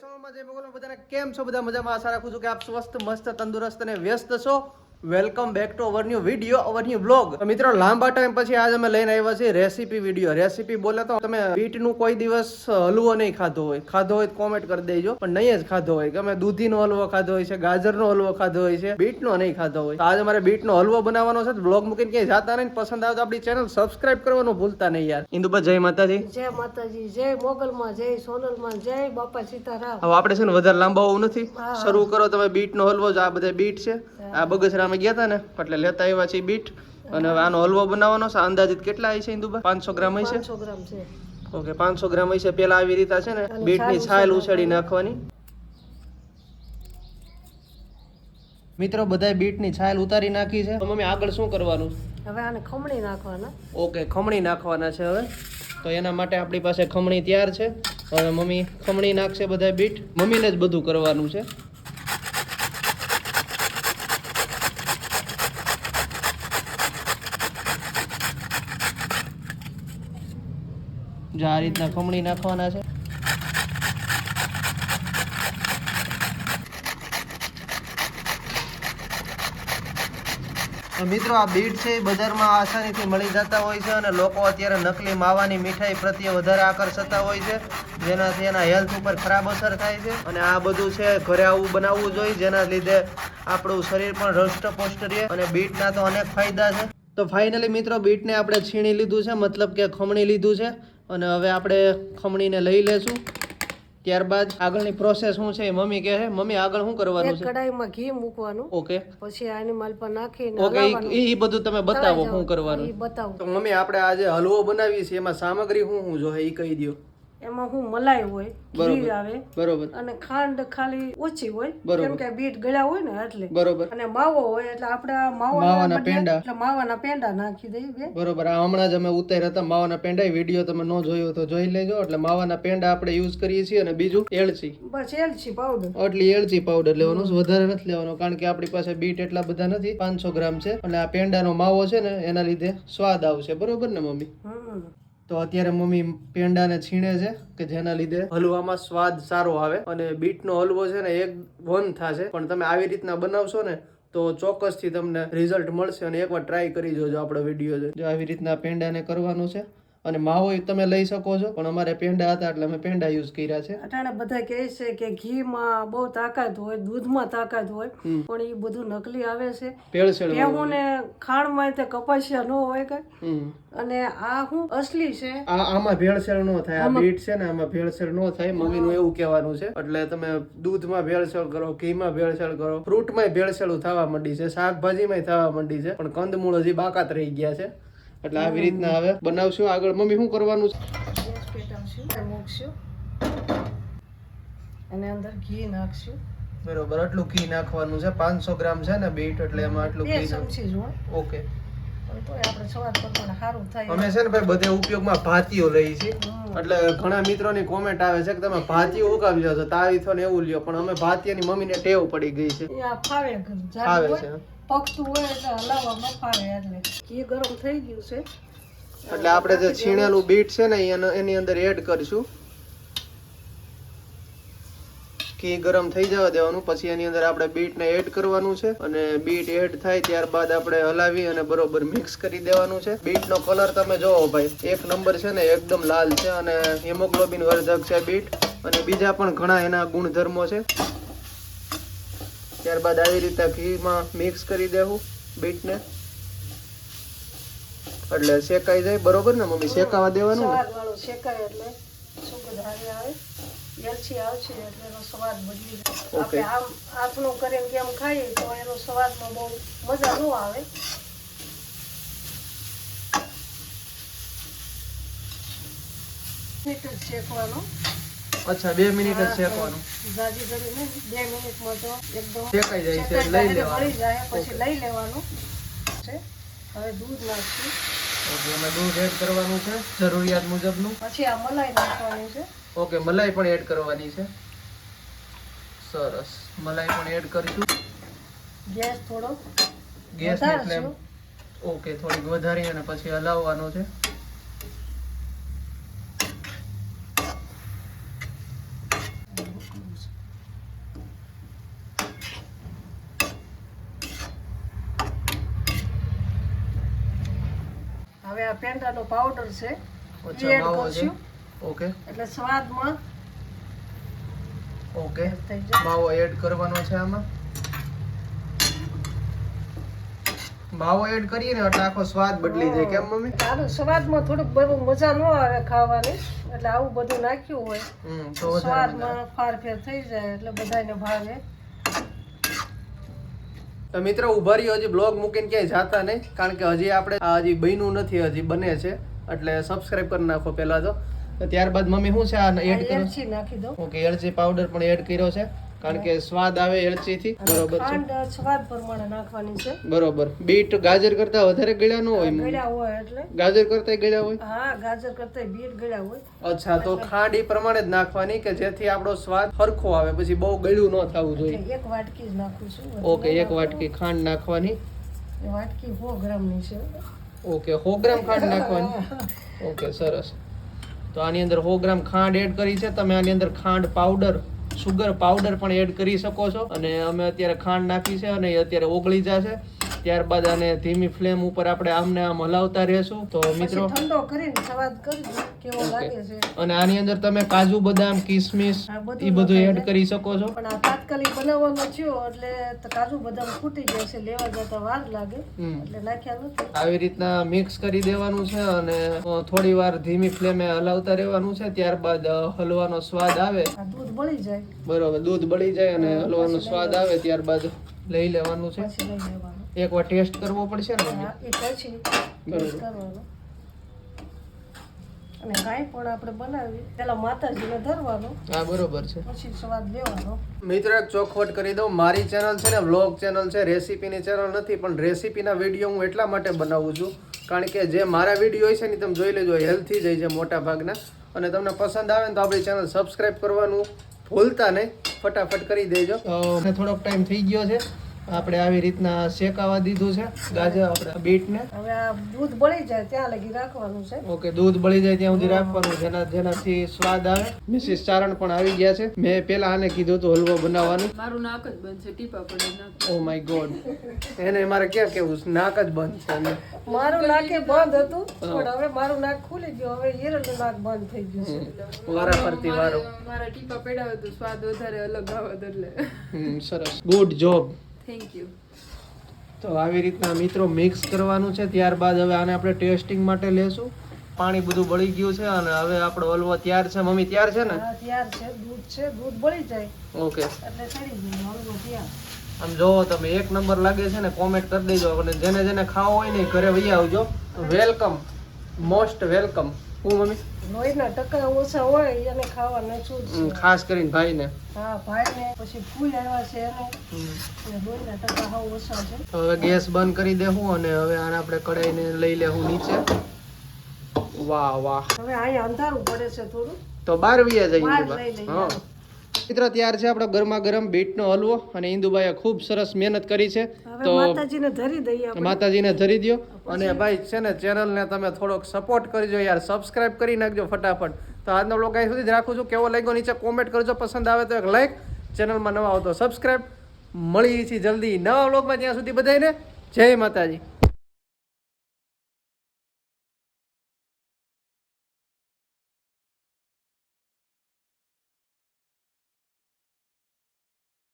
સોમાં જય મોગલ બધાને કેમ છો? બધા મજામાં? આશા રાખું છું કે આપ સ્વસ્થ, મસ્ત, તંદુરસ્ત અને વ્યસ્ત છો. Welcome back to our new video our new blog મિત્રો લાંબા ટાઈમ પછી આજ અમે લઈને આવ્યા છીએ રેસીપી વીડિયો રેસીપી બોલે તો તમે બીટનું કોઈ દિવસ હલવો નહીં ખાધો હોય. ખાધો હોય કોમેન્ટ કરી દેજો. પણ નહીં જ ખાધો હોય. કે અમે દૂધીનો હલવો ખાધો હોય છે ગાજરનો હલવો ખાધો હોય છે બીટનો નહીં ખાધો હોય. આજે અમારે બીટનો હલવો બનાવવાનો છે. બ્લોગ મૂકીને ક્યાંય જાતા નહીં પસંદ આવે તો આપણી ચેનલ સબસ્ક્રાઇબ કરવાનું ભૂલતા નહીં યાર. ઇન્દુબા જય માતાજી. જય માતાજી જય મોગલમાં જય સોનલમાં જય બાપા સીતારામ. હવે આપણે છે ને વધારે લાંબા હોવું નથી. શરૂ કરો તમે બીટ નો હલવો. જ આ બધા બીટ છે. આ બગસરામાં ગયા હતા ને એટલે લેતા આવ્યા છે બીટ. અને આનો હલવો બનાવવાનો છે. અંદાજિત કેટલા હોય છે ઇન્દુબા પાંચસો ગ્રામ છે? ઓકે પાંચસો ગ્રામ હશે પેલા આવી રીતે છે ને બીટની છાલ ઉછેડી નાખવાની. મિત્રો બધાય બીટની છાલ ઉતારી નાખી છે. મમ્મી આગળ શું કરવાનું? હવે આને ખમણી નાખવાના. ઓકે ખમણી નાખવાના છે હવે. તો એના માટે આપણી પાસે ખમણી તૈયાર છે. હવે મમ્મી ખમણી નાખશે બધા બીટ. મમ્મીને જ બધું કરવાનું છે. જો આ રીતના ખમણી નાખવાના છે. મિત્રો આ બીટ છે એ બજારમાં આસાનીથી મળી જતા હોય છે અને લોકો અત્યારે નકલી માવાની મીઠાઈ પ્રત્યે વધારે આકર્ષતા હોય છે. જેનાથી એના હેલ્થ ઉપર ખરાબ અસર થાય છે અને આ બધું છે ઘરે આવું બનાવવું જોઈએ, જેના લીધે આપણું શરીર પણ હૃષ્ટપુષ્ટ રહે અને બીટના તો અનેક ફાયદા છે. તો ફાઇનલી મિત્રો બીટને આપણે છીણી લીધું છે, મતલબ કે ખમણી લીધું છે. અને હવે આપણે ખમણીને લઈ લેશું. ત્યારબાદ આગળની પ્રોસેસ શું છે એ મમ્મી કહે છે. મમ્મી આગળ શું કરવાનું એક છે? કડાઈમાં ઘી મૂકવાનું. ઓકે. પછી આની માલ પર નાખીને ઓકે એ બધું તમે બતાવો શું કરવાનું. બતાવો બતાવું. તો મમ્મી આપણે આજે હલવો બનાવીએ છીએ. એમાં સામગ્રી શું શું જોઈએ એ કહી દો એમાં હું મલાઈ હોય ઘી આવે બરોબર. અને ખાંડ ખાલી ઓછી હોય કેમ કે બીટ ગળ્યા હોય ને એટલે. બરોબર. અને માવો હોય એટલે આપણે માવાના પેંડા. એટલે માવાના પેંડા નાખી દઈએ બે. બરોબર આ હમણાં જ અમે ઉતાર્યા હતા માવાના પેંડા વીડિયો તમે ન જોયો તો જોઈ લેજો. એટલે માવાના પેંડા આપણે યુઝ કરીએ છીએ અને બીજું એલચી. બસ એલચી પાવડર એટલી એલચી પાવડર લેવાનો વધારે નથી લેવાનો કારણ કે આપણી પાસે બીટ એટલા બધા નથી પાંચસો ગ્રામ છે. અને આ પેંડાનો માવો છે ને એના લીધે સ્વાદ આવશે. બરોબર ને મમ્મી? તો અત્યારે મમ્મી પેંડાને છીણે છે, કે જેના લીધે હલવામાં સ્વાદ સારો આવે અને બીટનો હલવો છે ને એક વન થશે. પણ તમે આવી રીતના બનાવશો ને, તો ચોક્કસથી તમને રિઝલ્ટ મળશે અને એકવાર ટ્રાય કરી જોજો આપણો વીડિયો જો આવી રીતના પેંડાને કરવાનું છે અને માવો તમે લઈ શકો છો પણ અમારે પેંડા હતા એટલે અમે પેંડા યુઝ કર્યા છે. અટાણે બધા કહે છે કે ઘીમાં બહુ તાકાત હોય દૂધમાં તાકાત હોય પણ એ બધું નકલી આવે છે. ભેળસેળ ને ખાંડમાં તે કપાસિયા ન હોય કઈ. અને આ હું અસલી છે? આ આમાં ભેળસેળ ન થાય આ બીટ છે ને આમાં ભેળસેળ ન થાય મમ્મીનું એવું કહેવાનું છે. એટલે તમે દૂધમાં ભેળસેળ કરો ઘીમાં ભેળસેળ કરો. ફ્રૂટમાં ભેળસેળ થવા માંડી છે શાકભાજીમાં થવા માંડી છે પણ કંદમૂળ હજી બાકાત રહી ગયા છે. એટલે આવી રીતના હવે બનાવશું આગળ. મમ્મી શું કરવાનું છે? અને મૂકશું અને અંદર ઘી નાખશું. બરોબર આટલું ઘી નાખવાનું છે. પાંચસો ગ્રામ છે ને બીટ એટલે એમાં આટલું ઘી ચમચી જ ઓકે. અમે છે ને ભાઈ બધે ઉપયોગમાં ભાતીઓ લઈએ છીએ. એટલે ઘણા મિત્રોની કોમેન્ટ આવે છે કે તમે ભાતીઓ ઉગાવી લો છો. તાવીથો ને એવું લ્યો. પણ અમે ભાતીયાની મમ્મીને ટેવ પડી ગઈ છે. ફાવે છે. પકતું હોય એટલે હલાવવામાં ફાવે એટલે. ઘી ગરમ થઈ ગયું છે. એટલે આપણે જે છીણેલું બીટ છે ને એની અંદર એડ કરીશું. ઘી ગરમ થઈ જવા દેવાનું. પછી એની અંદર આપણે બીટને એડ કરવાનું છે. અને બીટ એડ થાય ત્યારબાદ આપણે હલાવી અને બરોબર મિક્સ કરી દેવાનું છે. બીટનો કલર તમે જોવો ભાઈ. એક નંબર છે ને એકદમ લાલ છે અને હિમોગ્લોબિન વર્ધક છે બીટ. અને બીજા પણ ઘણા એના ગુણધર્મો છે. ત્યારબાદ આવી રીતે ઘીમાં મિક્સ કરી દેવું બીટને. એટલે શેકાઈ જાય. બરોબર ને મમ્મી? શેકાવા દેવાનું ને? સ્વાદ વાળું શેકાય એટલે સુગંધ આવે? એલચી આવશે એટલે એનો સ્વાદ બદલી જાય. આપણે આમ હાથનું કરીને કેમ ખાઈએ તો એનો સ્વાદમાં બહુ મજા ન આવે. મિનિટ જ શેકવાનું. અચ્છા બે મિનિટ જ શેકવાનું. જાજી કરી બે મિનિટમાં તો એકદમ શેકાઈ જાય છે, લઈ લેવાનું. જાય પછી લઈ લેવાનું છે. હવે દૂધ નાખશું. ઓકે એમાં દૂધ એડ કરવાનું છે જરૂરિયાત મુજબનું. પછી આ મલાઈ નાખવાની છે. ઓકે મલાઈ પણ એડ કરવાની છે. સરસ મલાઈ પણ એડ કરીશું. ગેસ થોડો ગેસ એટલે ફ્લેમ ઓકે થોડીક વધારી અને પછી હલાવવાનો છે. હવે આ પેંડાનો પાવડર છે એડ કરશું. ઓકે. એટલે સ્વાદમાં ઓકે. માવો એડ કરવાનો છે આમાં. માવો એડ કરીએ ને એટલે આખો સ્વાદ બદલી જાય. કેમ મમ્મી? તારો સ્વાદમાં થોડુંક બહુ મજા ન આવે ખાવાની. એટલે આવું બધું નાખ્યું હોય તો. સ્વાદમાં ફારફેર થઈ જાય એટલે બધાને ભાવે. તો મિત્રો ઊભા રહ્યો હજી બ્લોગ મૂકીને ક્યાંય જાતા નહીં કારણ કે હજી આપણે આ હજી બન્યું નથી હજી બને છે. એટલે સબસ્ક્રાઇબ કરી નાખો પહેલા તો. ત્યારબાદ મમ્મી શું છે આ આ એડ કર્યું? નાખી દો ઓકે એલચી પાવડર પણ એડ કર્યો છે. કારણ કે સ્વાદ આવે એલચી થી બરોબર છે. સ્વાદ પ્રમાણે નાખવાની છે. બરોબર. બીટ ગાજર કરતા વધારે ગળ્યા ન હોય ગળ્યા હોય એટલે. ગાજર કરતા ગળ્યા હોય? હા ગાજર કરતા બીટ ગળ્યા હોય. અચ્છા તો ખાંડ એ પ્રમાણે જ નાખવાની કે જેથી આપણો સ્વાદ સરખો આવે? પછી બહુ ગળ્યું ન થવું જોઈએ. એક વાટકી જ નાખું છું. ઓકે એક વાટકી. ખાંડ નાખવાની. વાટકી સો ગ્રામની છે. ઓકે સો ગ્રામ ખાંડ નાખવાની? ઓકે સરસ. તો આની અંદર સો ગ્રામ ખાંડ એડ કરી છે. તમે આની અંદર ખાંડ પાવડર સુગર પાવડર પણ એડ કરી શકો છો. અને અમે અત્યારે ખાંડ નાખી છે અને એ અત્યારે ઓગળી જશે. ત્યારબાદ આને ધીમી ફ્લેમ ઉપર આપણે આમને આમ હલાવતા રહેશું. તો મિત્રો ઠંડો કરીને સવાદ કરજો કેવો લાગે છે. અને આની અંદર તમે કાજુ બદામ કિસમિસ એ બધું એડ કરી શકો છો. પણ આ તાત્કાલિક બનાવવાનો થયો એટલે કાજુ બદામ ફૂટી જાય છે લેવા જતા વાર લાગે એટલે નાખ્યા નથી. આવી રીતના મિક્સ કરી દેવાનું છે અને થોડી વાર ધીમી ફ્લેમે હલાવતા રહેવાનું છે. ત્યારબાદ હલવાનો સ્વાદ આવે. દૂધ બળી જાય. બરોબર દૂધ બળી જાય અને હલવાનો સ્વાદ આવે ત્યારબાદ લઈ લેવાનું છે. એકવાર ટેસ્ટ કરવો પડશે ને હા, એ પછી ટેસ્ટ કરવાનો. અને કાંઈ પણ આપણે બનાવી પેલા માતાજીને ધરવાનો હા બરોબર છે. પછી સ્વાદ લેવાનો. મિત્ર એક ચોખવટ કરી દઉં. મારી ચેનલ છે ને વ્લોગ ચેનલ છે રેસીપીની ચેનલ નથી પણ રેસીપીના વીડિયો હું એટલા માટે બનાવું છું. કારણ કે જે મારા વીડિયો હોય છે ને તમે જોઈ લેજો હેલ્થી જઈ છે મોટા ભાગના અને તમને પસંદ આવે ને તો આપણી ચેનલ સબસ્ક્રાઇબ કરવાનું ભૂલતા નહીં. ફટાફટ કરી દેજો. થોડોક ટાઈમ થઈ ગયો છે. આપણે આવી રીતના શેકાવા દીધું છે. ગાજર આપણે બીટને. હવે આ દૂધ બળી જાય ત્યાં લગી રાખવાનું છે. ઓકે દૂધ બળી જાય ત્યાં સુધી રાખવાનું. જેના જેનાથી સ્વાદ આવે. મિસિસ ચારણ પણ આવી ગયા છે. મેં પેલા આને કીધું હતું હલવો બનાવવાનું. મારું નાક જ બંધ છે ટીપા પડે નાક ઓ માય ગોડ એને મારે ક્યાં કેવું નાક જ બંધ છે. મારું નાકે બંધ હતું પણ હવે મારું નાક ખુલી ગયું. હવે હિરલનું નાક બંધ થઈ ગયું છે. વારા ફરતી વારો. મારા ટીપા પડ્યા હતું સ્વાદ વધારે અલગ આવે એટલે. સરસ. ગુડ જોબ થેન્ક યુ તો આવી રીતના મિત્રો મિક્સ કરવાનું છે ત્યારબાદ હવે આને આપણે ટેસ્ટિંગ માટે લેશું. પાણી બધું બળી ગયું છે અને હવે આપણો હલવો તૈયાર છે. મમ્મી તૈયાર છે ને? તૈયાર છે. દૂધ છે. દૂધ બળી જાય. ઓકે એટલે જાય હળવો તૈયાર. આમ જોવો તમે એક નંબર લાગે છે ને કોમેન્ટ કરી દેજો. અને જેને જેને ખાવો હોય ને ઘરે વહી આવજો. વેલકમ મોસ્ટ વેલકમ હું મમ્મી? લોહીના ટકા ઓછા હોય એને ખાવા નચું છે. ખાસ કરીને ભાઈને. હા ભાઈને પછી ફૂલ આવ્યા છે એને. લોહીના ટકા હાવ ઓછા છે. તો હવે ગેસ બંધ કરી દેવું અને હવે આને આપણે કડાઈને લઈ લેવું નીચે. વાહ વાહ. હવે અહીંયા અંધારું પડે છે થોડું. તો બાર વિયા જઈએ. હા. મિત્રો તૈયાર છે આપણો ગરમા ગરમ બીટનો હલવો અને ઇન્દુબાઈએ ખૂબ સરસ મહેનત કરી છે. તો માતાજીને ધરી દઈએ માતાજીને ધરી દ્યો. અને ભાઈ છે ને ચેનલને તમે થોડોક સપોર્ટ કરજો યાર. સબસ્ક્રાઇબ કરી નાખજો ફટાફટ. તો આજનો બ્લોગ અહીં સુધી જ રાખું છું. કેવો લાગ્યો નીચે કોમેન્ટ કરજો. પસંદ આવે તો એક લાઈક ચેનલમાં નવા આવતો તો સબસ્ક્રાઇબ મળી છીએ જલ્દી નવા બ્લોગમાં ત્યાં સુધી બધાને જય માતાજી.